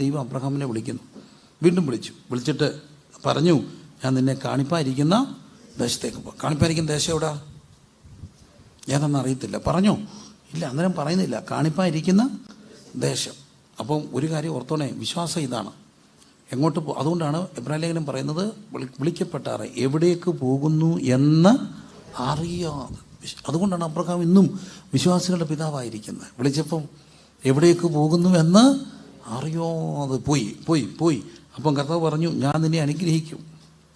ദൈവം അബ്രഹാമിനെ വിളിക്കുന്നു. വീണ്ടും വിളിച്ചു. വിളിച്ചിട്ട് പറഞ്ഞു ഞാൻ നിന്നെ കാണിപ്പായിരിക്കുന്ന ദേശത്തേക്ക് പോ കാണിപ്പായിരിക്കുന്ന ദേശം എവിടാ? ഏതെന്ന് അറിയത്തില്ല. പറഞ്ഞോ. ഇല്ല അന്നേരം പറയുന്നില്ല. കാണിപ്പായിരിക്കുന്ന ദേശം. അപ്പം ഒരു കാര്യം ഓർത്തോണേ വിശ്വാസം ഇതാണ്. എങ്ങോട്ട് പോ അതുകൊണ്ടാണ് എബ്രാഹിം പറയുന്നത് വിളി- വിളിക്കപ്പെട്ടാറ്. എവിടേക്ക് പോകുന്നു എന്ന് അറിയാതെ. അതുകൊണ്ടാണ് അബ്രഹാം ഇന്നും വിശ്വാസികളുടെ പിതാവായിരിക്കുന്നത്. വിളിച്ചപ്പം എവിടേക്ക് പോകുന്നു എന്ന് അറിയാതെ പോയി പോയി പോയി. അപ്പം കർത്താവ് പറഞ്ഞു ഞാൻ നിന്നെ അനുഗ്രഹിക്കും.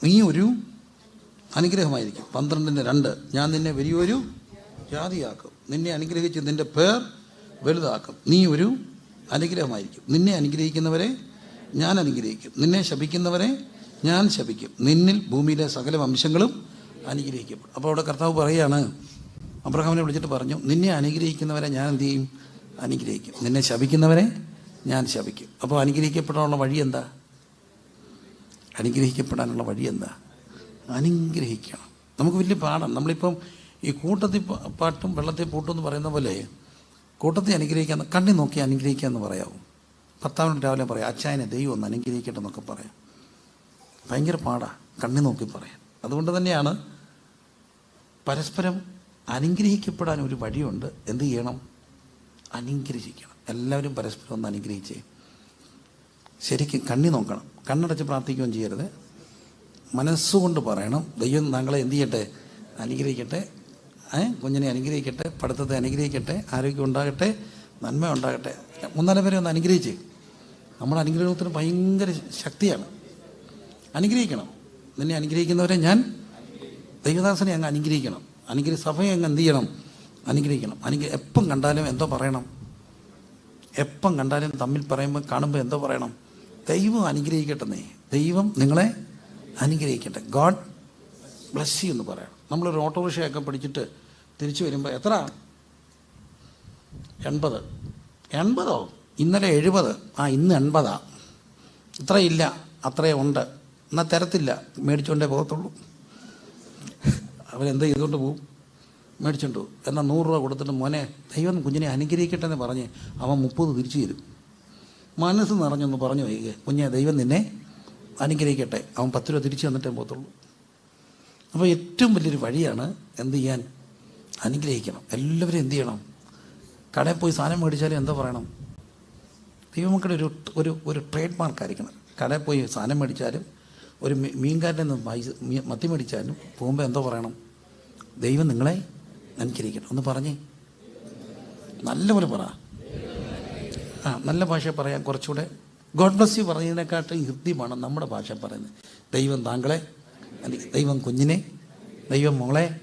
നീ ഒരു അനുഗ്രഹമായിരിക്കും. പന്ത്രണ്ടിന് രണ്ട്. ഞാൻ നിന്നെ വലിയൊരു ജാതിയാക്കും. നിന്നെ അനുഗ്രഹിച്ച് നിന്റെ പേർ വലുതാക്കും. നീ ഒരു അനുഗ്രഹമായിരിക്കും. നിന്നെ അനുഗ്രഹിക്കുന്നവരെ ഞാൻ അനുഗ്രഹിക്കും. നിന്നെ ശപിക്കുന്നവരെ ഞാൻ ശപിക്കും. നിന്നിൽ ഭൂമിയിലെ സകല വംശങ്ങളും അനുഗ്രഹിക്കും അപ്പോൾ അവിടെ കർത്താവ് പറയുകയാണ് അബ്രഹാമിനെ വിളിച്ചിട്ട് പറഞ്ഞു നിന്നെ അനുഗ്രഹിക്കുന്നവരെ ഞാൻ എന്ത് ചെയ്യും? അനുഗ്രഹിക്കും. നിന്നെ ശപിക്കുന്നവരെ ഞാൻ ശപിക്കും. അപ്പോൾ അനുഗ്രഹിക്കപ്പെടാനുള്ള വഴി എന്താ? അനുഗ്രഹിക്കപ്പെടാനുള്ള വഴി എന്താ? അനുഗ്രഹിക്കണം. നമുക്ക് വലിയ പാടാണ് നമ്മളിപ്പം ഈ കൂട്ടത്തിൽ പാട്ടും വെള്ളത്തിൽ പൂട്ടും എന്ന് പറയുന്ന പോലെ കൂട്ടത്തിൽ അനുഗ്രഹിക്കാൻ കണ്ണി നോക്കി അനുഗ്രഹിക്കുക എന്ന് പറയാവും. മിനിറ്റ് രാവിലെ പറയാം അച്ചായനെ ദൈവം ഒന്ന് അനുഗ്രഹിക്കട്ടെ എന്നൊക്കെ പറയാം. ഭയങ്കര പാടാ കണ്ണി നോക്കി പറയാം അതുകൊണ്ട് തന്നെയാണ് പരസ്പരം അനുഗ്രഹിക്കപ്പെടാൻ ഒരു വഴിയുണ്ട്. എന്ത് ചെയ്യണം? അനുഗ്രഹിക്കണം. എല്ലാവരും പരസ്പരം ഒന്ന് അനുഗ്രഹിച്ചേ. ശരിക്കും കണ്ണി നോക്കണം. കണ്ണടച്ച് പ്രാർത്ഥിക്കുകയും ചെയ്യരുത്. മനസ്സുകൊണ്ട് പറയണം. ദൈവം താങ്കളെ എന്ത് ചെയ്യട്ടെ? അനുഗ്രഹിക്കട്ടെ. കുഞ്ഞിനെ അനുഗ്രഹിക്കട്ടെ. പഠിത്തത്തെ അനുഗ്രഹിക്കട്ടെ. ആരോഗ്യം ഉണ്ടാകട്ടെ. നന്മ ഉണ്ടാകട്ടെ. മൂന്നാൽ പേരെ ഒന്ന് അനുഗ്രഹിച്ച്. നമ്മുടെ അനുഗ്രഹത്തിന് ഭയങ്കര ശക്തിയാണ്. അനുഗ്രഹിക്കണം. നിന്നെ അനുഗ്രഹിക്കുന്നവരെ ഞാൻ ദൈവദാസനെ അങ്ങ് അനുഗ്രഹിക്കണം. അനുഗ്രഹ സഭയെ അങ്ങ് എന്ത് ചെയ്യണം? അനുഗ്രഹിക്കണം. അനുഗ്രഹ എപ്പം കണ്ടാലും എന്തോ പറയണം. എപ്പം കണ്ടാലും തമ്മിൽ പറയുമ്പോൾ കാണുമ്പോൾ എന്താ പറയണം. ദൈവം അനുഗ്രഹിക്കട്ടെ നീ ദൈവം നിങ്ങളെ അനുഗ്രഹിക്കട്ടെ. ഗോഡ് ബ്ലസ് യു എന്ന് പറയണം. നമ്മളൊരു ഓട്ടോറിക്ഷയൊക്കെ പിടിച്ചിട്ട് തിരിച്ചു വരുമ്പോൾ എത്ര? എൺപത്. എൺപതോ? ഇന്നലെ എഴുപത്. ആ ഇന്ന് എൺപതാ. ഇത്രയില്ല. അത്രയും ഉണ്ട്. എന്നാൽ തരത്തില്ല. മേടിച്ചുകൊണ്ടേ പോകത്തുള്ളൂ. അവരെന്ത് ചെയ്തുകൊണ്ട് പോവും മേടിച്ചുകൊണ്ട് പോകും എന്നാൽ നൂറ് രൂപ കൊടുത്തിട്ട് മോനെ ദൈവം കുഞ്ഞിനെ അനുഗ്രഹിക്കട്ടെ എന്ന് പറഞ്ഞ് അവൻ മുപ്പത് തിരിച്ചു തരും. മനസ്സ് നിറഞ്ഞൊന്ന് പറഞ്ഞു വൈകെ. കുഞ്ഞെ ദൈവം നിന്നെ അനുഗ്രഹിക്കട്ടെ. അവൻ പത്ത് രൂപ തിരിച്ചു തന്നിട്ടേ പോകത്തുള്ളൂ. അപ്പോൾ ഏറ്റവും വലിയൊരു വഴിയാണ് എന്ത് ചെയ്യാൻ? അനുഗ്രഹിക്കണം. എല്ലാവരും എന്ത് ചെയ്യണം? കടയിൽ പോയി സാധനം മേടിച്ചാലും എന്താ പറയണം? ദൈവമക്കളുടെ ഒരു ഒരു ഒരു ട്രേഡ് മാർക്കായിരിക്കണം കടയിൽ പോയി സാധനം മേടിച്ചാലും ഒരു മീൻകാരന്റെ മത്തി മേടിച്ചാലും പോകുമ്പോൾ എന്തോ പറയണം? ദൈവം നിങ്ങളെ അനുഗ്രഹിക്കണം ഒന്ന് പറഞ്ഞേ. നല്ലപോലെ പറ. ആ നല്ല ഭാഷ പറയാം കുറച്ചുകൂടെ ഗോഡ് ബ്ലസ് യു പറഞ്ഞതിനെക്കാട്ടും ഹൃദ്യമാണ് നമ്മുടെ ഭാഷ പറയുന്നത്. ദൈവം താങ്കളെ ദൈവം കുഞ്ഞിനെ ദൈവം മോളെ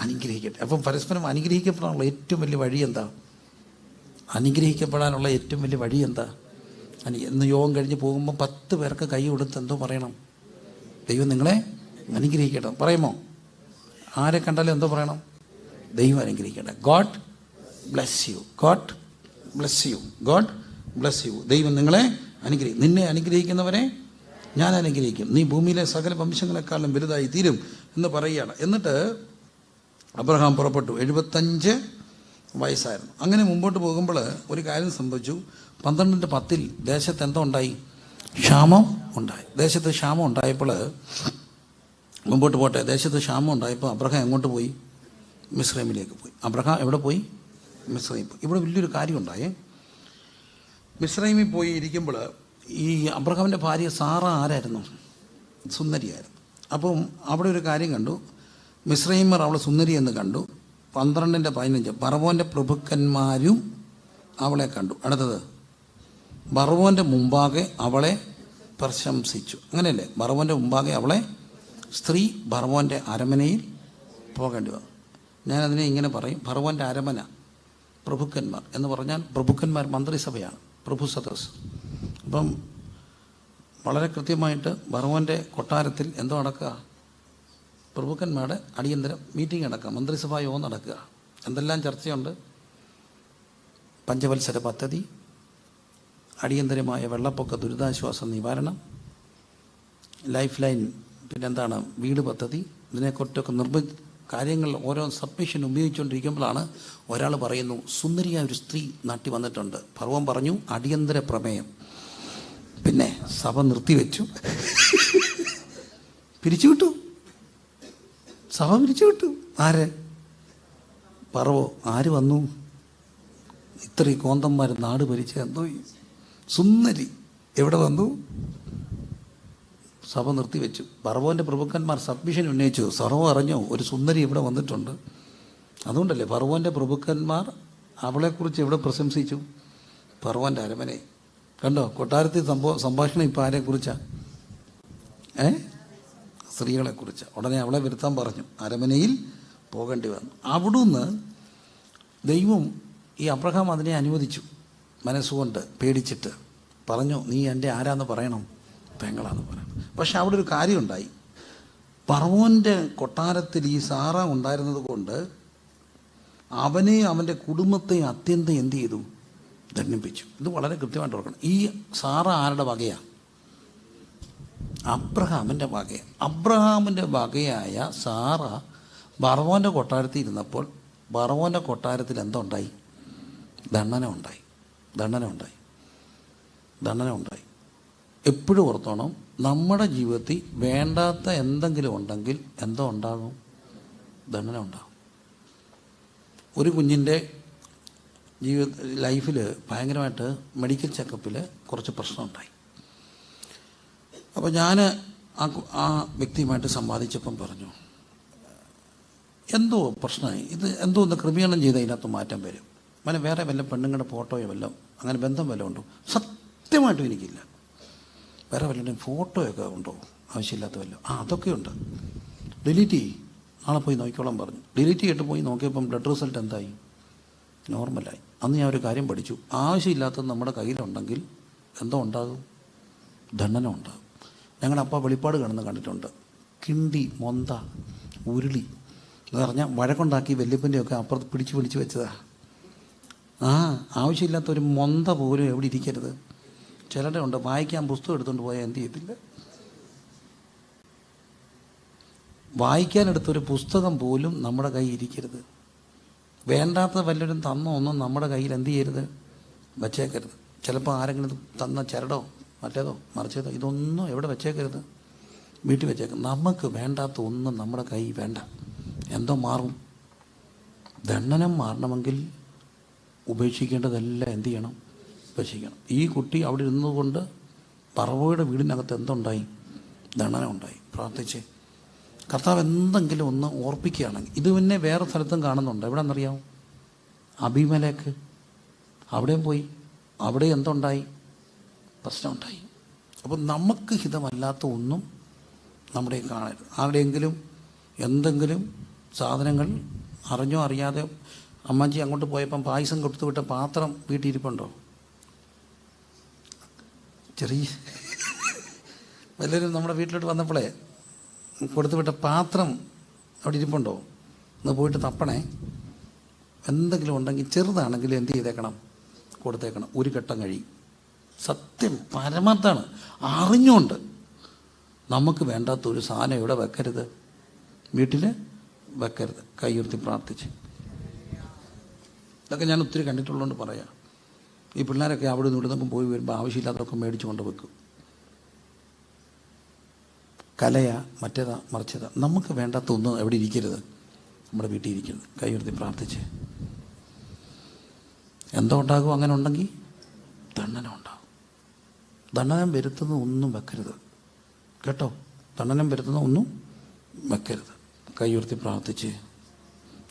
അനുഗ്രഹിക്കട്ടെ. അപ്പം പരസ്പരം അനുഗ്രഹിക്കപ്പെടാനുള്ള ഏറ്റവും വലിയ വഴി എന്താ? അനുഗ്രഹിക്കപ്പെടാനുള്ള ഏറ്റവും വലിയ വഴി എന്താ? ഇന്ന് യോഗം കഴിഞ്ഞ് പോകുമ്പോൾ പത്ത് പേർക്ക് കൈ കൊടുത്ത് എന്തോ പറയണം. ദൈവം നിങ്ങളെ അനുഗ്രഹിക്കട്ടെ. പറയുമോ? ആരെ കണ്ടാലും എന്തോ പറയണം? ദൈവം അനുഗ്രഹിക്കട്ടെ. God bless you God bless you God bless you ദൈവം നിങ്ങളെ അനുഗ്രഹിക്കും നിന്നെ അനുഗ്രഹിക്കുന്നവരെ ഞാൻ അനുഗ്രഹിക്കും. നീ ഭൂമിയിലെ സകല വംശങ്ങളെക്കാളും വലുതായി തീരും എന്ന് പറയുകയാണ്. എന്നിട്ട് അബ്രഹാം പുറപ്പെട്ടു. എഴുപത്തഞ്ച് വയസ്സായിരുന്നു. അങ്ങനെ മുമ്പോട്ട് പോകുമ്പോൾ ഒരു കാര്യം സംഭവിച്ചു. പന്ത്രണ്ടിന്റെ പത്തിൽ ദേശത്ത് എന്തോ ഉണ്ടായി? ക്ഷാമം ഉണ്ടായി. ദേശത്ത് ക്ഷാമം ഉണ്ടായപ്പോൾ മുമ്പോട്ട് പോട്ടെ. ദേശത്ത് ക്ഷാമം ഉണ്ടായപ്പോൾ അബ്രഹാം എങ്ങോട്ട് പോയി? മിസ്രൈമിലേക്ക് പോയി. അബ്രഹാം എവിടെ പോയി? മിസ്രൈം പോയി. ഇവിടെ വലിയൊരു കാര്യം ഉണ്ടായേ മിസ്രൈമിൽ പോയി ഇരിക്കുമ്പോൾ ഈ അബ്രഹാമിന്റെ ഭാര്യ സാറ ആരായിരുന്നു? സുന്ദരിയായിരുന്നു അപ്പം അവിടെ ഒരു കാര്യം കണ്ടു. മിസ്രൈമർ അവളെ സുന്ദരി എന്ന് കണ്ടു. പന്ത്രണ്ടിന്റെ പതിനഞ്ച്. ബർവോന്റെ പ്രഭുക്കന്മാരും അവളെ കണ്ടു. അടുത്തത് ബർവോന്റെ മുമ്പാകെ അവളെ പ്രശംസിച്ചു. അങ്ങനെയല്ലേ? ബർവോന്റെ മുമ്പാകെ അവളെ സ്ത്രീ ബർവോന്റെ അരമനയിൽ പോകേണ്ടി വന്നു. ഞാനതിനെ ഇങ്ങനെ പറയും. ഭർവന്റെ അരമന പ്രഭുക്കന്മാർ എന്ന് പറഞ്ഞാൽ പ്രഭുക്കന്മാർ മന്ത്രിസഭയാണ് പ്രഭു സദസ് അപ്പം വളരെ കൃത്യമായിട്ട് ഭർവന്റെ കൊട്ടാരത്തിൽ എന്തോ നടക്കുക? പ്രഭുക്കന്മാരുടെ അടിയന്തര മീറ്റിംഗ് നടക്കുക മന്ത്രിസഭാ യോഗം നടക്കുക. എന്തെല്ലാം ചർച്ചയുണ്ട്? പഞ്ചവത്സര പദ്ധതി അടിയന്തരമായ വെള്ളപ്പൊക്ക ദുരിതാശ്വാസ നിവാരണം ലൈഫ് ലൈൻ പിന്നെന്താണ് വീട് പദ്ധതി ഇതിനെക്കുറിച്ചൊക്കെ നിർമ്മ കാര്യങ്ങൾ ഓരോ സബ്മിഷൻ ഉപയോഗിച്ചുകൊണ്ടിരിക്കുമ്പോഴാണ് ഒരാൾ പറയുന്നു സുന്ദരിയായ ഒരു സ്ത്രീ നാട്ടി വന്നിട്ടുണ്ട്. ഭർവം പറഞ്ഞു അടിയന്തര പ്രമേയം. പിന്നെ സഭ നിർത്തിവെച്ചു. പിരിച്ചുവിട്ടു സഭ പിരിച്ചുവിട്ടു ആര്? പറവോ ആര് വന്നു? ഇത്രയും കോന്തന്മാർ നാട് ഭരിച്ച എന്തോ സുന്ദരി എവിടെ വന്നു? സഭ നിർത്തിവെച്ചു. ഫറവോന്റെ പ്രഭുക്കന്മാർ സബ്മിഷൻ ഉന്നയിച്ചു. സർവ അറിഞ്ഞോ ഒരു സുന്ദരി ഇവിടെ വന്നിട്ടുണ്ട്. അതുകൊണ്ടല്ലേ ഫറവോന്റെ പ്രഭുക്കന്മാർ അവളെക്കുറിച്ച് എവിടെ പ്രശംസിച്ചു? ഫറവോന്റെ അരമനെ. കണ്ടോ കൊട്ടാരത്തിൽ സംഭവ സംഭാഷണം ഇപ്പം ആരെക്കുറിച്ചാണ് ഏ? സ്ത്രീകളെക്കുറിച്ച് ഉടനെ അവളെ വരുത്താൻ പറഞ്ഞു. അരമനയിൽ പോകേണ്ടി വന്നു. അവിടുന്ന് ദൈവം ഈ അബ്രഹാം അതിനെ അനുവദിച്ചു മനസ്സുകൊണ്ട് പേടിച്ചിട്ട്. പറഞ്ഞു നീ എന്റെ ആരാന്ന് പറയണം? പെങ്ങളാന്ന് പറയുന്നത്. പക്ഷെ അവിടെ ഒരു കാര്യമുണ്ടായി. പറവോന്റെ കൊട്ടാരത്തിൽ ഈ സാറ ഉണ്ടായിരുന്നത് കൊണ്ട് അവനെ അവന്റെ കുടുംബത്തെ അത്യന്തം എന്ത് ചെയ്തു? ദണ്ഡിപ്പിച്ചു. ഇത് വളരെ കൃത്യമായിട്ട് ഓർക്കണം. ഈ സാറ ആരുടെ വകയാണ് അബ്രഹാമിന്റെ വക അബ്രഹാമിന്റെ വകയായ സാറ ബറവോന്റെ കൊട്ടാരത്തിൽ ഇരുന്നപ്പോൾ ബറവോന്റെ കൊട്ടാരത്തിൽ എന്തുണ്ടായി? ദണ്ഡന ഉണ്ടായി. ദണ്ഡന ഉണ്ടായി. ദണ്ഡന ഉണ്ടായി. എപ്പോഴും ഓർത്തോണം നമ്മുടെ ജീവിതത്തിൽ വേണ്ടാത്ത എന്തെങ്കിലും ഉണ്ടെങ്കിൽ എന്തോ ഉണ്ടാകും. ദണ്ഡന ഉണ്ടാകും. ഒരു കുഞ്ഞിന്റെ ജീവിത ലൈഫിൽ ഭയങ്കരമായിട്ട് മെഡിക്കൽ ചെക്കപ്പിൽ കുറച്ച് പ്രശ്നമുണ്ടായി. അപ്പോൾ ഞാൻ ആ ആ വ്യക്തിയുമായിട്ട് സംവാദിച്ചപ്പം പറഞ്ഞു എന്തോ പ്രശ്നമായി? ഇത് എന്തോ ഒന്ന് ക്രമീകരണം ചെയ്ത് അതിനകത്ത് മാറ്റം വരും. അങ്ങനെ വേറെ വല്ല പെണ്ണുങ്ങളുടെ ഫോട്ടോയോ വല്ലതും അങ്ങനെ ബന്ധം വല്ലതും ഉണ്ടോ? സത്യമായിട്ടും എനിക്കില്ല. വേറെ വല്ലതും ഫോട്ടോയൊക്കെ ഉണ്ടോ? ആവശ്യമില്ലാത്ത വല്ലതും ആ അതൊക്കെ ഉണ്ട് ഡിലീറ്റ് ചെയ്യും. നാളെ പോയി നോക്കിക്കോളാൻ പറഞ്ഞു. ഡിലീറ്റ് ചെയ്തിട്ട് പോയി നോക്കിയപ്പം ബ്ലഡ് റിസൾട്ട് എന്തായി? നോർമലായി. അന്ന് ഞാൻ ഒരു കാര്യം പഠിച്ചു. ആവശ്യമില്ലാത്തത് നമ്മുടെ കയ്യിലുണ്ടെങ്കിൽ എന്തോ ഉണ്ടാകും? ദണ്ഡനം ഉണ്ടാകും. ഞങ്ങളുടെ അപ്പ വെളിപ്പാട് കിടന്ന് കണ്ടിട്ടുണ്ട്. കിണ്ടി മൊന്ത ഉരുളി. എന്ന് പറഞ്ഞാൽ വഴക്കുണ്ടാക്കി വല്യപ്പന്റെയൊക്കെ അപ്പുറത്ത് പിടിച്ച് പിടിച്ച് വെച്ചതാ. ആ ആവശ്യമില്ലാത്ത ഒരു മൊന്ത പോലും എവിടെ ഇരിക്കരുത്? ചിലരുടെ ഉണ്ട്. വായിക്കാൻ പുസ്തകം എടുത്തുകൊണ്ട് പോയാൽ എന്ത് ചെയ്യത്തില്ല? വായിക്കാനെടുത്തൊരു പുസ്തകം പോലും നമ്മുടെ കയ്യിൽ ഇരിക്കരുത്. വേണ്ടാത്ത വല്ലവരും തന്ന ഒന്നും നമ്മുടെ കയ്യിൽ എന്ത് ചെയ്യരുത്? വച്ചേക്കരുത്. ചിലപ്പോൾ ആരെങ്കിലും തന്ന ചരടോ മറ്റേതോ മറിച്ചതോ ഇതൊന്നും എവിടെ വെച്ചേക്കരുത്? വീട്ടിൽ വെച്ചേക്കും. നമുക്ക് വേണ്ടാത്ത ഒന്നും നമ്മുടെ കൈ വേണ്ട. എന്തോ മാറും. ദണ്ഡനം മാറണമെങ്കിൽ ഉപേക്ഷിക്കേണ്ടതെല്ലാം എന്ത് ചെയ്യണം? ഉപേക്ഷിക്കണം ഈ കുട്ടി അവിടെ ഇരുന്നതുകൊണ്ട് പറവയുടെ വീടിനകത്ത് എന്തുണ്ടായി? ദണന ഉണ്ടായി പ്രാർത്ഥിച്ച്. കർത്താവ് എന്തെങ്കിലും ഒന്ന് ഓർപ്പിക്കുകയാണെങ്കിൽ ഇത് പിന്നെ വേറെ സ്ഥലത്തും കാണുന്നുണ്ട്. എവിടെന്നറിയാമോ അഭിമലേക്ക് അവിടെയും പോയി. അവിടെ എന്തുണ്ടായി? പ്രശ്നമുണ്ടായി. അപ്പം നമുക്ക് ഹിതമല്ലാത്ത ഒന്നും നമ്മുടെ കാണരുത്. ആരുടെയെങ്കിലും എന്തെങ്കിലും സാധനങ്ങൾ അറിഞ്ഞോ അറിയാതെ അമ്മാജി അങ്ങോട്ട് പോയപ്പം പായസം കൊടുത്തു വിട്ട പാത്രം വീട്ടിലിരിപ്പുണ്ടോ ചെറിയ വല്ലവരും നമ്മുടെ വീട്ടിലോട്ട് വന്നപ്പോഴേ കൊടുത്തുവിട്ട പാത്രം അവിടെ ഇരിപ്പുണ്ടോ? ഒന്ന് പോയിട്ട് തപ്പണേ. എന്തെങ്കിലും ഉണ്ടെങ്കിൽ ചെറുതാണെങ്കിൽ എന്ത് ചെയ്തേക്കണം? കൊടുത്തേക്കണം. ഒരു ഘട്ടം കഴി. സത്യം പരമാർത്ഥാണ് അറിഞ്ഞുകൊണ്ട്. നമുക്ക് വേണ്ടാത്ത ഒരു സാധനം ഇവിടെ വെക്കരുത്? വീട്ടിൽ വെക്കരുത്. കൈയുർത്തി പ്രാർത്ഥിച്ച്. ഇതൊക്കെ ഞാൻ ഒത്തിരി കണ്ടിട്ടുള്ളതുകൊണ്ട് പറയാം. ഈ പിള്ളേരൊക്കെ അവിടെ നിന്ന് ഇവിടുന്നൊക്കെ പോയി വരുമ്പോൾ ആവശ്യമില്ലാത്തതൊക്കെ മേടിച്ചു കൊണ്ട് വെക്കും. കലയാ മറ്റേതാ മറിച്ചതാ. നമുക്ക് വേണ്ടാത്ത ഒന്നും എവിടെ ഇരിക്കരുത്. നമ്മുടെ വീട്ടിൽ ഇരിക്കുന്നത് കൈയുർത്തി പ്രാർത്ഥിച്ച്. എന്തോ ഉണ്ടാകും അങ്ങനെ ഉണ്ടെങ്കിൽ ദണ്ഡനം ഉണ്ടാകും. ദണ്ഡനം വരുത്തുന്ന ഒന്നും വെക്കരുത്. കേട്ടോ? ദണ്ഡനം വരുത്തുന്ന ഒന്നും വെക്കരുത്. കൈയുർത്തി പ്രാർത്ഥിച്ച്.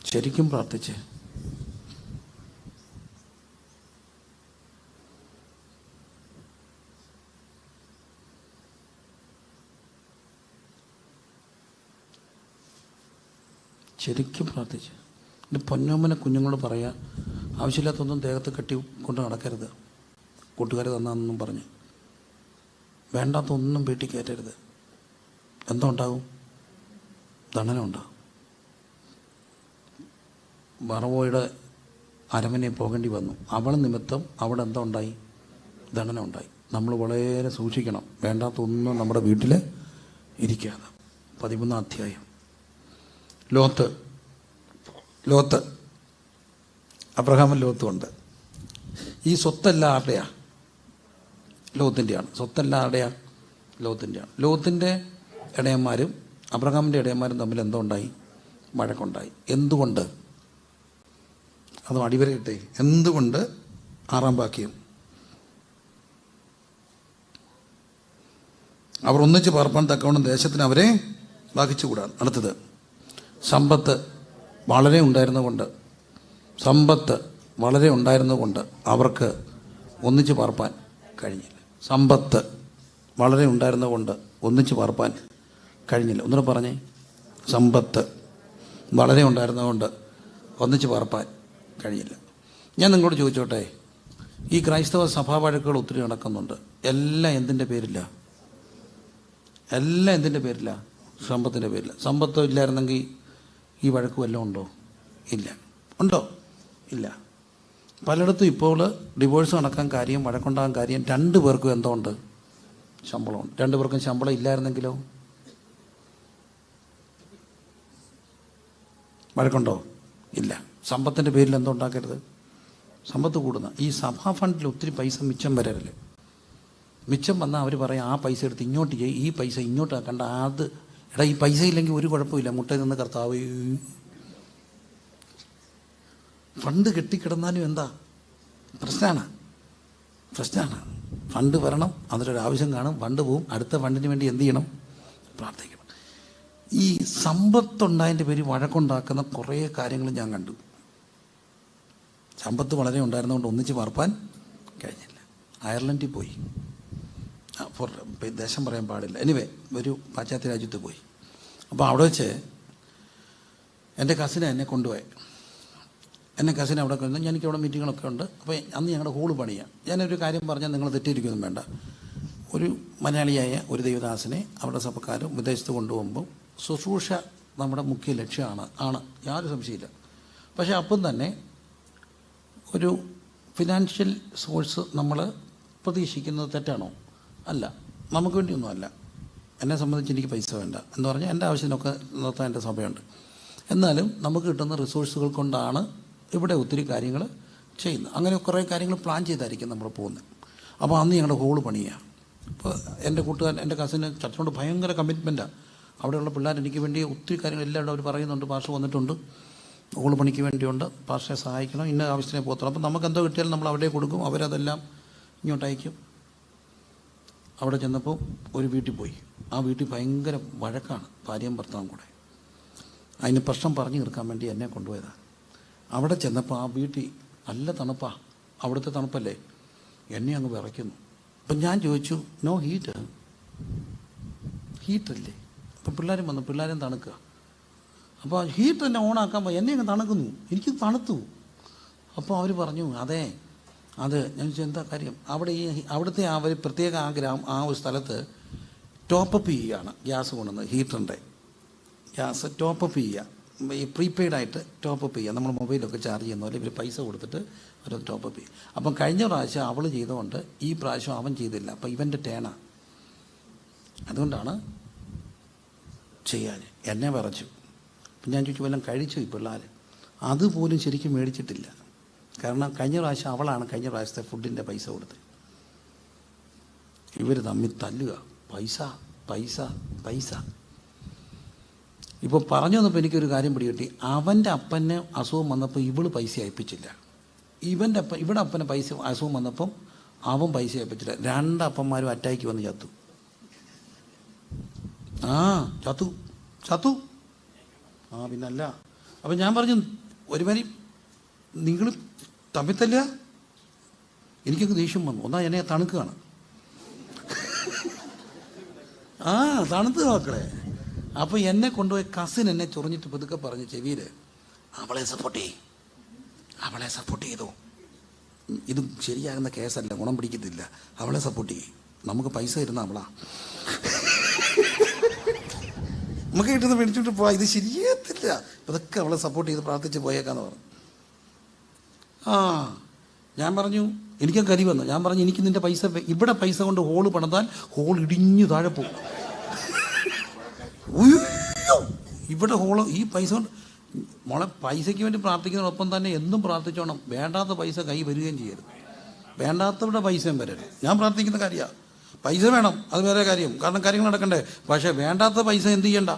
ശരിക്കും പ്രാർത്ഥിച്ച്. ശരിക്കും പ്രാർത്ഥിച്ച്. എന്റെ പൊന്നോമ്മനെ കുഞ്ഞുങ്ങളോട് പറയാ ആവശ്യമില്ലാത്തൊന്നും ദേഹത്ത് കെട്ടി കൊണ്ട് നടക്കരുത്. കൂട്ടുകാർ തന്നാന്നും പറഞ്ഞ്. വേണ്ടാത്തൊന്നും വീട്ടിൽ കയറ്റരുത്. എന്താ ഉണ്ടാകും ദണ്ണന ഉണ്ടാകും വറവോയുടെ അരമനെ പോകേണ്ടി വന്നു. അവൾ നിമിത്തം അവിടെ എന്തോ ഉണ്ടായി? ദണ്ണന ഉണ്ടായി. നമ്മൾ വളരെ സൂക്ഷിക്കണം. വേണ്ടാത്തൊന്നും നമ്മുടെ വീട്ടിൽ ഇരിക്കാതെ. പതിമൂന്നാം അധ്യായം. ലോത്ത്. ലോത്ത്. അബ്രഹാമും ലോത്തും ഉണ്ട്. ഈ സ്വത്തെല്ലാം ആരുടെയാ? ലോത്തിന്റെയാണ്. സ്വത്തെല്ലാം ആരുടെയാണ് ലോത്തിന്റെയാണ്. ലോത്തിന്റെ ഇടയന്മാരും അബ്രഹാമിന്റെ ഇടയന്മാരും തമ്മിൽ എന്തോ ഉണ്ടായി? വഴക്കുണ്ടായി. എന്തുകൊണ്ട്? അത് അടിവരയിട്ടെ. എന്തുകൊണ്ട് ആറാം വാക്യം? അവർ ഒന്നിച്ച് പാർപ്പാൻ തക്കവണ്ണം ദേശത്തിന് അവരെ വഹിച്ചുകൂടാ അടുത്തത്. സമ്പത്ത് വളരെ ഉണ്ടായിരുന്നുകൊണ്ട് സമ്പത്ത് വളരെ ഉണ്ടായിരുന്നുകൊണ്ട് അവർക്ക് ഒന്നിച്ചു പാർപ്പാൻ കഴിഞ്ഞില്ല. സമ്പത്ത് വളരെ ഉണ്ടായിരുന്നുകൊണ്ട് ഒന്നിച്ചു പാർപ്പാൻ കഴിഞ്ഞില്ല. ഒന്നുകൂടെ പറഞ്ഞേ. സമ്പത്ത് വളരെ ഉണ്ടായിരുന്നതുകൊണ്ട് ഒന്നിച്ചു പാർപ്പാൻ കഴിഞ്ഞില്ല. ഞാൻ നിങ്ങളോട് ചോദിച്ചോട്ടെ ഈ ക്രൈസ്തവ സഭാ വഴക്കുകൾ ഒത്തിരി നടക്കുന്നുണ്ട്. എല്ലാം എന്തിന്റെ പേരില്ല എല്ലാം എന്തിന്റെ പേരില്ല സമ്പത്തിന്റെ പേരില്ല സമ്പത്ത് ഇല്ലായിരുന്നെങ്കിൽ ഈ വഴക്ക് വല്ലതും ഉണ്ടോ? ഇല്ല. ഉണ്ടോ? ഇല്ല. പലയിടത്തും ഇപ്പോൾ ഡിവോഴ്സ് നടക്കാൻ കാര്യം വഴക്കുണ്ടാകാൻ കാര്യം രണ്ട് പേർക്കും എന്തോ ഉണ്ട്? ശമ്പളമുണ്ട്. രണ്ട് പേർക്കും ശമ്പളം ഇല്ലായിരുന്നെങ്കിലോ? വഴക്കുണ്ടോ? ഇല്ല. സമ്പത്തിന്റെ പേരിൽ എന്തോ ഉണ്ടാക്കരുത്. സമ്പത്ത് കൂടുന്ന. ഈ സഭാ ഫണ്ടിൽ ഒത്തിരി പൈസ മിച്ചം വരരുത്. മിച്ചം വന്നാൽ അവർ പറയും ആ പൈസ എടുത്ത് ഇങ്ങോട്ട് ചെയ്യും ഈ പൈസ ഇങ്ങോട്ട് ആക്കേണ്ട അത് എടാ ഈ പൈസ ഇല്ലെങ്കിൽ ഒരു കുഴപ്പമില്ല. മുട്ടയിൽ നിന്ന് കർത്താവ്. ഫണ്ട് കെട്ടിക്കിടന്നാലും എന്താ? പ്രശ്നമാണ് പ്രശ്നമാണ് ഫണ്ട് വരണം അതിലൊരു ആവശ്യം കാണും. ഫണ്ട് പോവും. അടുത്ത ഫണ്ടിന് വേണ്ടി എന്ത് ചെയ്യണം? പ്രാർത്ഥിക്കണം. ഈ സമ്പത്തുണ്ടായതിന്റെ പേര് വഴക്കുണ്ടാക്കുന്ന കുറേ കാര്യങ്ങൾ ഞാൻ കണ്ടു. സമ്പത്ത് വളരെ ഉണ്ടായിരുന്നതുകൊണ്ട് ഒന്നിച്ച് പാർപ്പാൻ കഴിഞ്ഞില്ല. അയർലൻഡിൽ പോയി. ദേശം പറയാൻ പാടില്ല. എനിവേ ഒരു പാശ്ചാത്യ രാജ്യത്ത് പോയി. അപ്പോൾ അവിടെ വെച്ച് എന്റെ കസിനെ എന്നെ കൊണ്ടുപോയി. എന്നെ കസിൻ അവിടെ കൊണ്ട് എനിക്ക് അവിടെ മീറ്റിങ്ങുകളൊക്കെ ഉണ്ട്. അപ്പോൾ അന്ന് ഞങ്ങളുടെ ഹോൾ പണിയാം. ഞാനൊരു കാര്യം പറഞ്ഞാൽ നിങ്ങൾ തെറ്റിയിരിക്കൊന്നും വേണ്ട. ഒരു മലയാളിയായ ഒരു ദൈവദാസനെ അവരുടെ സഭക്കാർ വിദേശത്ത് കൊണ്ടുപോകുമ്പോൾ ശുശ്രൂഷ നമ്മുടെ മുഖ്യ ലക്ഷ്യമാണ്. ആണ്. യാതൊരു സംശയമില്ല പക്ഷേ അപ്പം തന്നെ ഒരു ഫിനാൻഷ്യൽ സോഴ്സ് നമ്മൾ പ്രതീക്ഷിക്കുന്നത് തെറ്റാണോ? അല്ല. നമുക്ക് വേണ്ടിയൊന്നും അല്ല എന്നെ സംബന്ധിച്ച് എനിക്ക് പൈസ വേണ്ട എന്ന് പറഞ്ഞാൽ എന്റെ ആവശ്യത്തിനൊക്കെ നിർത്താൻ എന്റെ സഭയുണ്ട്. എന്നാലും നമുക്ക് കിട്ടുന്ന റിസോഴ്സുകൾ കൊണ്ടാണ് ഇവിടെ ഒത്തിരി കാര്യങ്ങൾ ചെയ്യുന്നത്. അങ്ങനെ കുറേ കാര്യങ്ങൾ പ്ലാൻ ചെയ്തായിരിക്കും നമ്മൾ പോകുന്നത്. അപ്പോൾ അന്ന് ഞങ്ങളുടെ ഹോൾ പണിയാണ്. അപ്പോൾ എന്റെ കൂട്ടുകാരൻ എന്റെ കസിന് ചർച്ചിനോട് ഭയങ്കര കമ്മിറ്റ്മെന്റാണ് അവിടെയുള്ള പിള്ളേർ എനിക്ക് വേണ്ടി ഒത്തിരി കാര്യങ്ങൾ എല്ലാവരും അവർ പറയുന്നുണ്ട്. പാഷ വന്നിട്ടുണ്ട്. ഹോൾ പണിക്ക് വേണ്ടിയുണ്ട്. പാഷയെ സഹായിക്കണം. ഇന്ന ആവശ്യത്തിനെ പോകത്തുള്ളൂ അപ്പോൾ നമുക്ക് എന്തോ കിട്ടിയാലും നമ്മൾ അവിടെ കൊടുക്കും. അവരതെല്ലാം ഇങ്ങോട്ട് അയക്കും അവിടെ ചെന്നപ്പോൾ ഒരു വീട്ടിൽ പോയി. ആ വീട്ടിൽ ഭയങ്കര വഴക്കാണ് ഭാര്യയും ഭർത്താവും കൂടെ. അതിന് പ്രശ്നം പറഞ്ഞു തീർക്കാൻ വേണ്ടി എന്നെ കൊണ്ടുപോയതാണ് അവിടെ ചെന്നപ്പോൾ ആ വീട്ടിൽ നല്ല തണുപ്പാ. അവിടുത്തെ തണുപ്പല്ലേ? എന്നെ അങ്ങ് വിറയ്ക്കുന്നു. അപ്പം ഞാൻ ചോദിച്ചു നോ ഹീറ്റ് ഹീറ്റല്ലേ അപ്പം പിള്ളേരും വന്നു. പിള്ളേരും തണുക്കുക. അപ്പോൾ ഹീറ്റ് തന്നെ ഓണാക്കാൻ എന്നെ അങ്ങ് തണുക്കുന്നു. എനിക്ക് തണുത്തു. അപ്പോൾ അവർ പറഞ്ഞു അതെ അത് ഞാൻ എന്താ കാര്യം? അവിടെ ഈ അവിടുത്തെ ആ ഒരു പ്രത്യേക ആ ഗ്രാമം ആ ഒരു സ്ഥലത്ത് ടോപ്പപ്പ് ചെയ്യുകയാണ് ഗ്യാസ് കൊണ്ടുവന്ന് ഹീറ്ററിന്റെ. ഗ്യാസ് ടോപ്പപ്പ് ചെയ്യുക. ഈ പ്രീപെയ്ഡായിട്ട് ടോപ്പപ്പ് ചെയ്യുക. നമ്മൾ മൊബൈലൊക്കെ ചാർജ് ചെയ്യുന്ന പോലെ ഇവർ പൈസ കൊടുത്തിട്ട് അവർ ടോപ്പപ്പ് ചെയ്യും. അപ്പം കഴിഞ്ഞ പ്രാവശ്യം അവൾ ചെയ്തുകൊണ്ട് ഈ പ്രാവശ്യം അവൻ ചെയ്തില്ല. അപ്പം ഇവന്റെ ടേണ അതുകൊണ്ടാണ് ചെയ്യാൻ എന്നെ വിറച്ചു. അപ്പം ഞാൻ ചോദിച്ചു വല്ലതും കഴിച്ചു ഈ പിള്ളേർ അതുപോലും ശരിക്കും മേടിച്ചിട്ടില്ല. കാരണം കഴിഞ്ഞ പ്രാവശ്യം അവളാണ് കഴിഞ്ഞ പ്രാവശ്യത്തെ ഫുഡിന്റെ പൈസ കൊടുത്തത്. ഇവർ തമ്മിൽ തല്ലുക. പൈസ പൈസ പൈസ. ഇപ്പോൾ പറഞ്ഞു വന്നപ്പോൾ എനിക്കൊരു കാര്യം പിടികിട്ടി. അവന്റെ അപ്പന് അസുഖം വന്നപ്പോൾ ഇവൾ പൈസ അയപ്പിച്ചില്ല. ഇവന്റെ അപ്പൻ ഇവിടെ അപ്പന് പൈസ അസുഖം വന്നപ്പം അവൻ പൈസ അയപ്പിച്ചില്ല. രണ്ടപ്പന്മാരും അറ്റാക്ക് വന്ന് ചത്തു. ആ ചത്തു. ചത്തു. ആ പിന്നല്ല. അപ്പം ഞാൻ പറഞ്ഞു ഒരുമാതിരി നിങ്ങൾ തമ്മിൽ തല്ല എനിക്കൊക്കെ ദേഷ്യം വന്നു. ഒന്നാ എന്നെ തണുക്കുകയാണ്. ആ തണുത്ത് മക്കളെ. അപ്പോൾ എന്നെ കൊണ്ടുപോയി കസിൻ എന്നെ ചൊറിഞ്ഞിട്ട് പുതുക്കെ പറഞ്ഞു ചെവിയിൽ അവളെ സപ്പോർട്ട് ചെയ്യും. അവളെ സപ്പോർട്ട് ചെയ്തു. ഇത് ശരിയാകുന്ന കേസല്ല ഗുണം പിടിക്കത്തില്ല. അവളെ സപ്പോർട്ട് ചെയ്യും. നമുക്ക് പൈസ തരുന്ന അവളാ. നമുക്ക് കിട്ടുന്ന മേടിച്ചോണ്ട് പോവാ. ഇത് ശരിയാകത്തില്ല. ഇതൊക്കെ അവളെ സപ്പോർട്ട് ചെയ്ത് പ്രാർത്ഥിച്ച് പോയേക്കാന്ന് പറഞ്ഞു. ആ ഞാൻ പറഞ്ഞു എനിക്ക് കരി വന്നു. ഞാൻ പറഞ്ഞു എനിക്ക് നിന്റെ പൈസ ഇവിടെ പൈസ കൊണ്ട് ഹോൾ പണിതാൽ ഹോൾ ഇടിഞ്ഞു താഴെ പോകും! ഇവിടെ ഹോൾ ഈ പൈസ കൊണ്ട് മോളെ പൈസയ്ക്ക് വേണ്ടി പ്രാർത്ഥിക്കുന്നതിനൊപ്പം തന്നെ എന്നും പ്രാർത്ഥിച്ചോണം. വേണ്ടാത്ത പൈസ കൈ വരികയും ചെയ്യരുത്. വേണ്ടാത്തവരുടെ പൈസയും വരരുത്. ഞാൻ പ്രാർത്ഥിക്കുന്ന കാര്യമാണ് പൈസ വേണം അത് വേറെ കാര്യം. കാരണം കാര്യങ്ങൾ നടക്കണ്ടേ? പക്ഷേ വേണ്ടാത്ത പൈസ എന്ത് ചെയ്യണ്ട?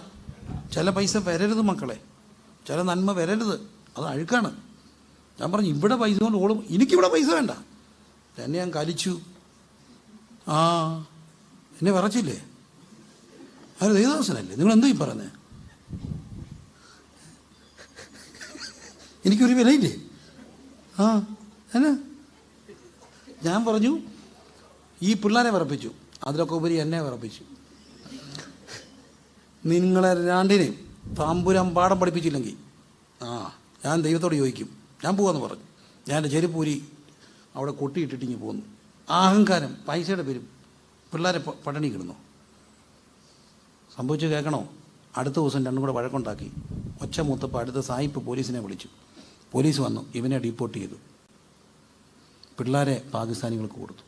ചില പൈസ വരരുത് മക്കളെ. ചില നന്മ വരരുത്. അത് അഴുക്കാണ്. ഞാൻ പറഞ്ഞു ഇവിടെ പൈസ കൊണ്ട് ഓടും. എനിക്കിവിടെ പൈസ വേണ്ട. എന്നെ ഞാൻ കലിച്ചു. ആ എന്നെ വിറച്ചില്ലേ? അത് ദേവദാസനല്ലേ? നിങ്ങൾ എന്താ ഈ പറഞ്ഞത് എനിക്കൊരു വിലയില്ലേ? ആ എന്നാ? ഞാൻ പറഞ്ഞു ഈ പിള്ളേരെ വിറപ്പിച്ചു. അതിലൊക്കെ ഉപരി എന്നെ വിറപ്പിച്ചു. നിങ്ങളെ രണ്ടിനെയും താമ്പുരം പാഠം പഠിപ്പിച്ചില്ലെങ്കിൽ. ആ ഞാൻ ദൈവത്തോട് ചോദിക്കും. ഞാൻ പോവാന്ന് പറഞ്ഞു. ഞാൻ എന്റെ ചെരുപ്പൂരി അവിടെ കൊട്ടിയിട്ടിട്ട് ഇങ്ങ് പോന്നു. അഹങ്കാരം പൈസയുടെ പേര് പിള്ളേരെ പട്ടിണി കിടന്നു. സംഭവിച്ചു കേൾക്കണോ? അടുത്ത ദിവസം രണ്ടും കൂടെ വഴക്കുണ്ടാക്കി. ഒച്ച മൂത്തപ്പോൾ അടുത്ത സായിപ്പ് പോലീസിനെ വിളിച്ചു. പോലീസ് വന്നു ഇവനെ ഡീപ്പോർട്ട് ചെയ്തു. പിള്ളേരെ പാകിസ്ഥാനികൾക്ക് കൊടുത്തു.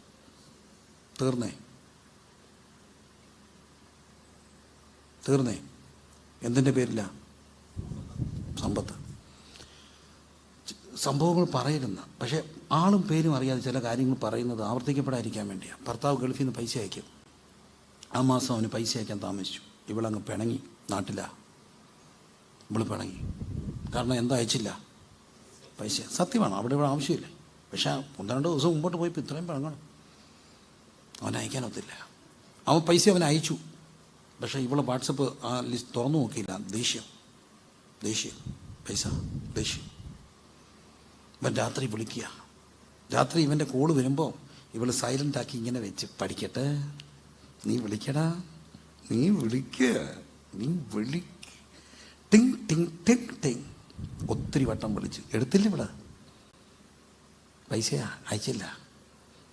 തീർന്നേ. തീർന്നേ. എന്തിന്റെ പേരില്ല സമ്പത്ത്. സംഭവങ്ങൾ പറയരുന്ന പക്ഷേ ആളും പേരും അറിയാതെ ചില കാര്യങ്ങൾ പറയുന്നത് ആവർത്തിക്കപ്പെടാതിരിക്കാൻ വേണ്ടിയാണ് ഭർത്താവ് ഗൾഫിൽ നിന്ന് പൈസ അയക്കും. ആ മാസം അവന് പൈസ അയക്കാൻ താമസിച്ചു. ഇവളങ്ങ് പിണങ്ങി. നാട്ടിലാ. ഇവൾ പിണങ്ങി. കാരണം എന്താ അയച്ചില്ല? പൈസ. സത്യമാണ്. അവിടെ ഇവിടെ ആവശ്യമില്ല. പക്ഷേ ഒന്ന് രണ്ട് ദിവസം മുമ്പോട്ട് പോയപ്പോൾ ഇത്രയും പിണങ്ങണം. അവൻ അയക്കാനൊത്തില്ല അവൻ പൈസ അവൻ അയച്ചു. പക്ഷേ ഇവളെ വാട്സപ്പ് ആ ലിസ്റ്റ് തുറന്നു നോക്കിയില്ല. ദേഷ്യം. ദേഷ്യം. പൈസ. ദേഷ്യം. ഇവൻ രാത്രി വിളിക്കുക. രാത്രി ഇവന്റെ കോൾ വരുമ്പോൾ ഇവൾ സൈലന്റ് ആക്കി ഇങ്ങനെ വെച്ച് പഠിക്കട്ടെ നീ വിളിക്കടാ നീ വിളിക്കുക നീ വിളി ടിങ് ടിങ് ടിങ് ടിങ്. ഒത്തിരി വട്ടം വിളിച്ചു. എടുത്തില്ല ഇവിടെ പൈസയാ? അയച്ചില്ല.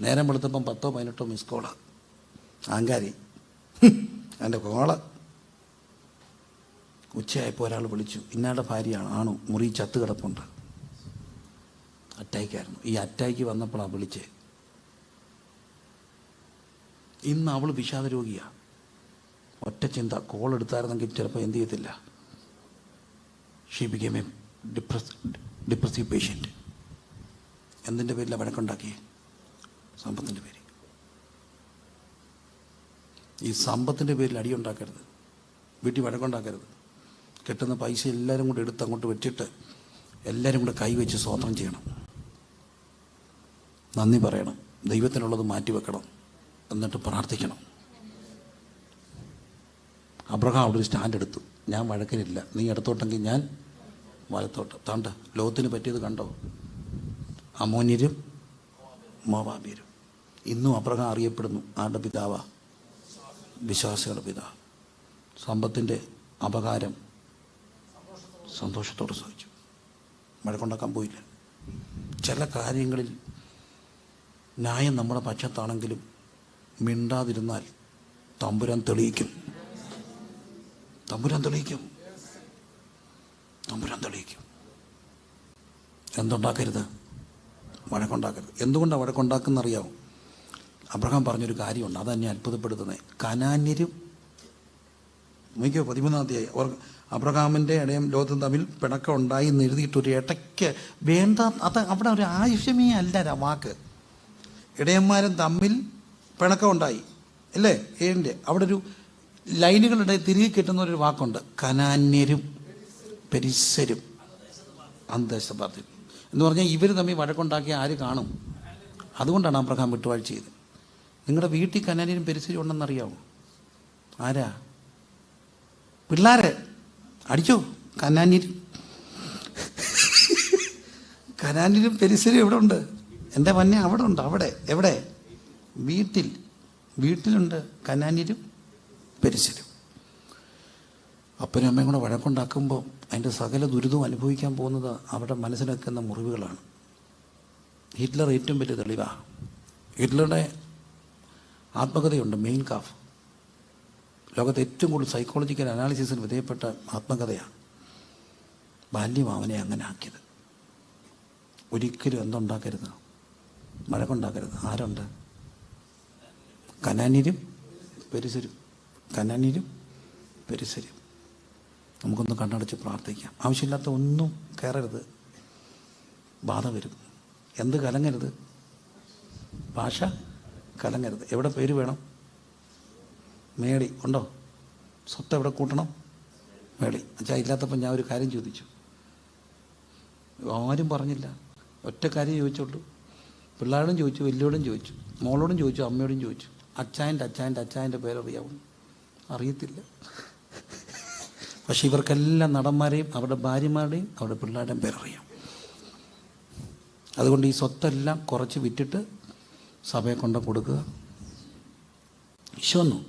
നേരം വെളുത്തപ്പം പത്തോ പതിനെട്ടോ മിസ് കോൾ ആങ്കാരി. എന്റെ കോൾ. ഉച്ചയായപ്പോൾ ഒരാൾ വിളിച്ചു. ഇന്നാളുടെ ഭാര്യയാണ് ആണു. മുറി ചത്ത് കിടപ്പുണ്ട്. അറ്റാക്കായിരുന്നു. ഈ അറ്റാക്ക് വന്നപ്പോഴാണ് വിളിച്ചേ. ഇന്ന് അവൾ വിഷാദ രോഗിയാണ് ഒറ്റ ചിന്ത കോൾ എടുത്തായിരുന്നെങ്കിൽ ചിലപ്പോൾ എന്ത് ചെയ്യത്തില്ല. She became a depress depressive patient എന്തിന്റെ പേരിലാണ് വഴക്കുണ്ടാക്കിയേ? സമ്പത്തിന്റെ പേര്. ഈ സമ്പത്തിന്റെ പേരിൽ അടി അടിയുണ്ടാക്കരുത് വീട്ടിൽ വഴക്കുണ്ടാക്കരുത്. കിട്ടുന്ന പൈസ എല്ലാവരും കൂടെ എടുത്ത് അങ്ങോട്ട് വെച്ചിട്ട് എല്ലാവരും കൂടെ കൈവച്ച് സ്വാതന്ത്ര്യം ചെയ്യണം. നന്ദി പറയണം. ദൈവത്തിനുള്ളത് മാറ്റിവെക്കണം എന്നിട്ട് പ്രാർത്ഥിക്കണം. അബ്രഹാം അവിടെ ഒരു സ്റ്റാൻഡ് എടുത്തു. ഞാൻ വഴക്കിനില്ല. നീ ഇടത്തോട്ടെങ്കിൽ ഞാൻ വലത്തോട്ട്. താണ്ട ലോകത്തിന് പറ്റിയത് കണ്ടോ? അമോന്യരും മോവാബീരും ഇന്നും അബ്രഹാം അറിയപ്പെടുന്നു ആരുടെ പിതാവ? വിശ്വാസികളുടെ പിതാവ്. സമ്പത്തിന്റെ അപകാരം സന്തോഷത്തോടെ സഹിച്ചു കൊണ്ടാക്കാൻ പോയില്ല. ചില കാര്യങ്ങളിൽ ന്യായം നമ്മുടെ പക്ഷത്താണെങ്കിലും മിണ്ടാതിരുന്നാൽ തമ്പുരാൻ തെളിയിക്കും. തമ്പുരാൻ തെളിയിക്കും. തമ്പുരാൻ തെളിയിക്കും. എന്തുണ്ടാക്കരുത്? വഴക്കുണ്ടാക്കരുത്. എന്തുകൊണ്ടാണ് വഴക്കുണ്ടാക്കുന്ന അറിയാമോ അബ്രഹാം പറഞ്ഞൊരു കാര്യമുണ്ട്. അതെന്നെ അത്ഭുതപ്പെടുത്തുന്നത് കനാന്യരും നോക്കിയോ? പതിമൂന്നാം അധ്യായം. അവർ അബ്രഹാമിന്റെ ഇടയും ലോകത്തും തമ്മിൽ പിണക്കം ഉണ്ടായി എന്ന് എഴുതിയിട്ടൊരു ഇടയ്ക്ക് വേണ്ട അത് അവിടെ ഒരു ആവശ്യമേ അല്ല വാക്ക്. ഇടയന്മാരും തമ്മിൽ പിണക്കമുണ്ടായി അല്ലേ? ഏഴിന്റെ അവിടെ ഒരു ലൈനുകളുടെ തിരികെ കിട്ടുന്ന ഒരു വാക്കുണ്ട്. കനാന്യരും പെരിസരും അന്തേശപാർട്ടി എന്ന് പറഞ്ഞാൽ ഇവർ തമ്മിൽ വഴക്കുണ്ടാക്കി ആര് കാണും? അതുകൊണ്ടാണ് അബ്രഹാം വിട്ടുവാഴ്ച ചെയ്തത്. നിങ്ങളുടെ വീട്ടിൽ കനാന്യരും പെരിസരും ഉണ്ടെന്നറിയാമോ ആരാ? പിള്ളാരെ. അടിച്ചോ. കനാനിരും കനാന്യരും പെരിസരും എവിടെ ഉണ്ട്? എന്റെ പന്നി? അവിടെ ഉണ്ട്? അവിടെ. എവിടെ? വീട്ടിൽ. വീട്ടിലുണ്ട്. കനാനിരും പെരിസരും അപ്പനും അമ്മയും കൂടെ വഴക്കുണ്ടാക്കുമ്പോൾ അതിന്റെ സകല ദുരിതവും അനുഭവിക്കാൻ പോകുന്നത് അവരുടെ മനസ്സിലാക്കുന്ന മുറിവുകളാണ്. ഹിറ്റ്ലർ ഏറ്റവും വലിയ തെളിവാ. ഹിറ്റ്ലറുടെ ആത്മകഥയുണ്ട് മെയിൻ കാഫ്. ലോകത്തെ ഏറ്റവും കൂടുതൽ സൈക്കോളജിക്കൽ അനാലിസിസിന് വിധേയപ്പെട്ട ആത്മകഥയാണ്. ബാല്യം അവനെ അങ്ങനെ ആക്കിയത്. ഒരിക്കലും എന്തുണ്ടാക്കരുത്. മഴക്കുണ്ടാക്കരുത് ആരുണ്ട്? കനാനീരും പെരിസരും. കനാനീരും പെരിസരും. നമുക്കൊന്ന് കണ്ണടച്ച് പ്രാർത്ഥിക്കാം. ആവശ്യമില്ലാത്ത ഒന്നും കയറരുത്. ബാധ വരും. എന്ത് കലങ്ങരുത്? ഭാഷ കലങ്ങരുത്. എവിടെ പേര് വേണം? മേടി ഉണ്ടോ? സ്വത്ത് എവിടെ കൂട്ടണം? മേടി അച്ഛാ ഇല്ലാത്തപ്പോൾ ഞാൻ ഒരു കാര്യം ചോദിച്ചു. ആരും പറഞ്ഞില്ല. ഒറ്റ കാര്യം ചോദിച്ചുള്ളൂ. പിള്ളേരോടും ചോദിച്ചു വലിയോടും ചോദിച്ചു മോളോടും ചോദിച്ചു അമ്മയോടും ചോദിച്ചു. അച്ചായന്റെ അച്ചായന്റെ അച്ചായന്റെ പേരറിയാവും? അറിയത്തില്ല. പക്ഷെ ഇവർക്കെല്ലാം നടന്മാരെയും അവരുടെ ഭാര്യമാരുടെയും അവരുടെ പിള്ളേരുടെയും പേരറിയാം. അതുകൊണ്ട് ഈ സ്വത്തെല്ലാം കുറച്ച് വിറ്റിട്ട് സഭയെ കൊണ്ട് കൊടുക്കുക. ഈശോന്നു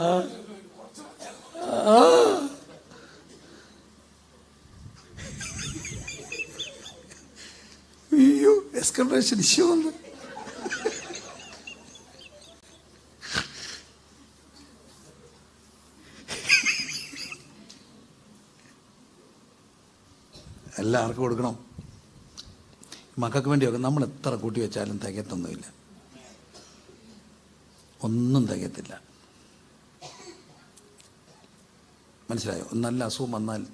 അയ്യോ ഇഷ്യൂ он? എല്ലാവർക്കും കൊടുക്കണം? മക്കൾക്ക് വേണ്ടിയൊക്കെ നമ്മൾ എത്ര കൂട്ടി വെച്ചാലും തികത്തൊന്നുമില്ല ഒന്നും തികയത്തില്ല. മനസ്സിലായോ? നല്ല അസുഖം വന്നാൽ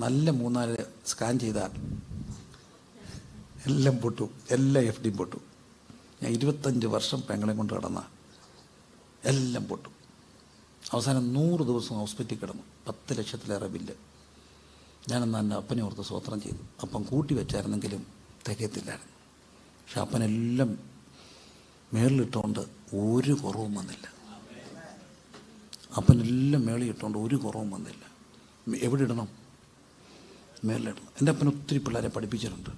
നല്ല മൂന്നാൽ സ്കാൻ ചെയ്താൽ എല്ലാം പൊട്ടു. എല്ലാ എഫ് ഡിയും പൊട്ടു. ഞാൻ ഇരുപത്തഞ്ച് വർഷം പെങ്ങളെ കൊണ്ട് കിടന്ന എല്ലാം പൊട്ടു. അവസാനം നൂറ് ദിവസം ഹോസ്പിറ്റലിൽ കിടന്നു. പത്ത് ലക്ഷത്തിലേറെ ബില്ല്. ഞാനെന്ന് എന്റെ അപ്പനെ ഓർത്ത് സ്വോത്രം ചെയ്തു. അപ്പം കൂട്ടി വെച്ചായിരുന്നെങ്കിലും തികയത്തില്ലായിരുന്നു. പക്ഷെ അപ്പനെല്ലാം മേളിലിട്ടുകൊണ്ട് ഒരു കുറവും വന്നില്ല. അപ്പനെല്ലാം മേളിൽ ഇട്ടുകൊണ്ട് ഒരു കുറവും വന്നില്ല. എവിടെ ഇടണം? മേളിലിടണം. എന്റെ അപ്പൻ ഒത്തിരി പിള്ളേരെ പഠിപ്പിച്ചിട്ടുണ്ട്.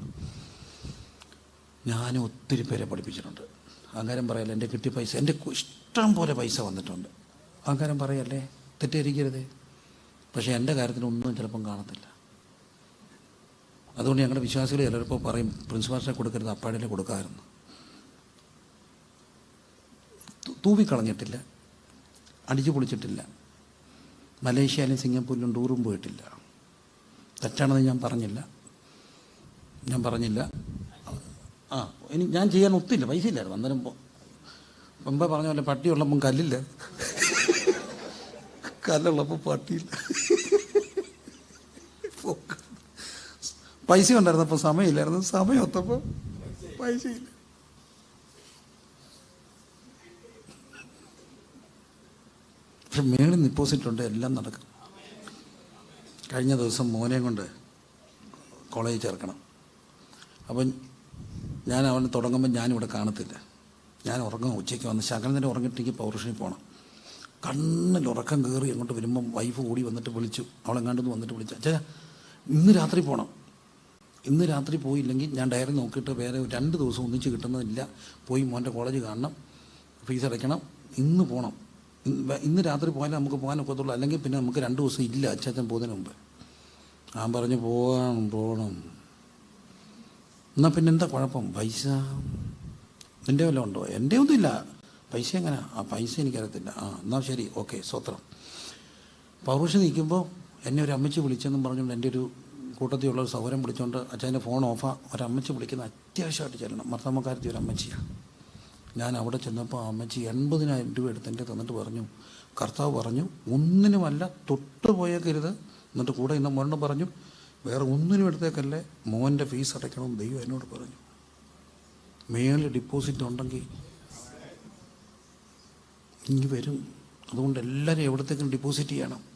ഞാനും ഒത്തിരി പേരെ പഠിപ്പിച്ചിട്ടുണ്ട്. അഹങ്കാരം പറയല്ലേ എന്റെ കിട്ടിയ പൈസ എന്റെ ഇഷ്ടം പോലെ പൈസ വന്നിട്ടുണ്ട്. അഹങ്കാരം പറയല്ലേ തെറ്റിദ്ധരിക്കരുതേ. പക്ഷേ എന്റെ കാര്യത്തിനൊന്നും ചിലപ്പം കാണത്തില്ല. അതുകൊണ്ട് ഞങ്ങളുടെ വിശ്വാസികൾ ചിലപ്പോൾ പറയും പ്രിൻസിപ്പാളിനെ കൊടുക്കരുത് അപ്പാടിനെ കൊടുക്കാമായിരുന്നു. തൂവിക്കളഞ്ഞിട്ടില്ല അടിച്ചു പൊളിച്ചിട്ടില്ല. മലേഷ്യയിലും സിംഗപ്പൂരിലും ടൂറും പോയിട്ടില്ല. തെറ്റാണെന്ന് ഞാൻ പറഞ്ഞില്ല. ഞാൻ പറഞ്ഞില്ല. ആ ഇനി ഞാൻ ചെയ്യാൻ ഒത്തില്ല പൈസ ഇല്ലായിരുന്നു. അന്നേരം മുമ്പേ പറഞ്ഞ പോലെ പട്ടിയുള്ളപ്പം കല്ലില്ല. കല്ലുള്ളപ്പോൾ പട്ടിയില്ല. പൈസ ഉണ്ടായിരുന്നപ്പോൾ സമയമില്ലായിരുന്നു. സമയം ഒത്തപ്പോൾ പൈസയില്ല പക്ഷെ മേളിൽ ഡിപ്പോസിറ്റ് ഉണ്ട് എല്ലാം നടക്കും. കഴിഞ്ഞ ദിവസം മോനെയും കൊണ്ട് കോളേജിൽ ചേർക്കണം. അപ്പം ഞാൻ അവൻ തുടങ്ങുമ്പോൾ ഞാനിവിടെ കാണത്തില്ല. ഞാൻ ഉറങ്ങും ഉച്ചയ്ക്ക് വന്ന് ശകലം തന്നെ ഉറങ്ങിയിട്ടെങ്കിൽ പൗർഷനിൽ പോകണം കണ്ണിൽ ഉറക്കം കയറി അങ്ങോട്ട് വരുമ്പം വൈഫ് കൂടി വന്നിട്ട് വിളിച്ചു. അവളെങ്ങാണ്ടെന്ന് വന്നിട്ട് വിളിച്ചു. അച്ഛാ ഇന്ന് രാത്രി പോകണം ഇന്ന് രാത്രി പോയില്ലെങ്കിൽ ഞാൻ ഡയറി നോക്കിയിട്ട് വേറെ രണ്ട് ദിവസം ഒന്നിച്ച് കിട്ടുന്നതില്ല. പോയി മോന്റെ കോളേജ് കാണണം ഫീസ് അടയ്ക്കണം. ഇന്ന് പോകണം ഇന്ന് രാത്രി പോയാലേ നമുക്ക് പോകാൻ ഒക്കത്തുള്ളൂ. അല്ലെങ്കിൽ പിന്നെ നമുക്ക് രണ്ട് ദിവസം ഇല്ല അച്ഛൻ പോകുന്നതിന് മുമ്പ്. ഞാൻ പറഞ്ഞു പോകണം പോകണം എന്നാൽ പിന്നെ എന്താ കുഴപ്പം? പൈസ നിന്റെ വല്ലതും ഉണ്ടോ? എന്റെ ഒന്നുമില്ല പൈസ എങ്ങനെ? ആ പൈസ എനിക്കറിയത്തില്ല. ആ എന്നാൽ ശരി. ഓക്കെ സ്വത്രം. പൗരുഷ നിൽക്കുമ്പോൾ എന്നെ ഒരു അമ്മച്ചി വിളിച്ചെന്നും പറഞ്ഞുകൊണ്ട് എന്റെ ഒരു കൂട്ടത്തിലുള്ള ഒരു സൗകര്യം വിളിച്ചുകൊണ്ട് അച്ഛന്റെ ഫോൺ ഓഫാ. ഒരമ്മച്ചി വിളിക്കുന്ന അത്യാവശ്യമായിട്ട് ചെല്ലണം. മർത്തമ്മക്കാരത്തി ഒരു അമ്മച്ചിയാണ് ഞാൻ അവിടെ ചെന്നപ്പോൾ അമ്മച്ചി എൺപതിനായിരം രൂപ എടുത്ത് എന്റെ തന്നിട്ട് പറഞ്ഞു. കർത്താവ് പറഞ്ഞു ഒന്നിനുമല്ല തൊട്ട് പോയേക്കരുത് എന്നിട്ട് കൂടെ ഇന്ന് മോനോട് പറഞ്ഞു വേറെ ഒന്നിനും എടുത്തേക്കല്ലേ. മോന്റെ ഫീസ് അടയ്ക്കണമെന്ന് ദൈവം എന്നോട് പറഞ്ഞു. മേളിൽ ഡിപ്പോസിറ്റ് ഉണ്ടെങ്കിൽ ഇനി വരും. അതുകൊണ്ട് എല്ലാവരും എവിടത്തേക്കും ഡിപ്പോസിറ്റ് ചെയ്യണം.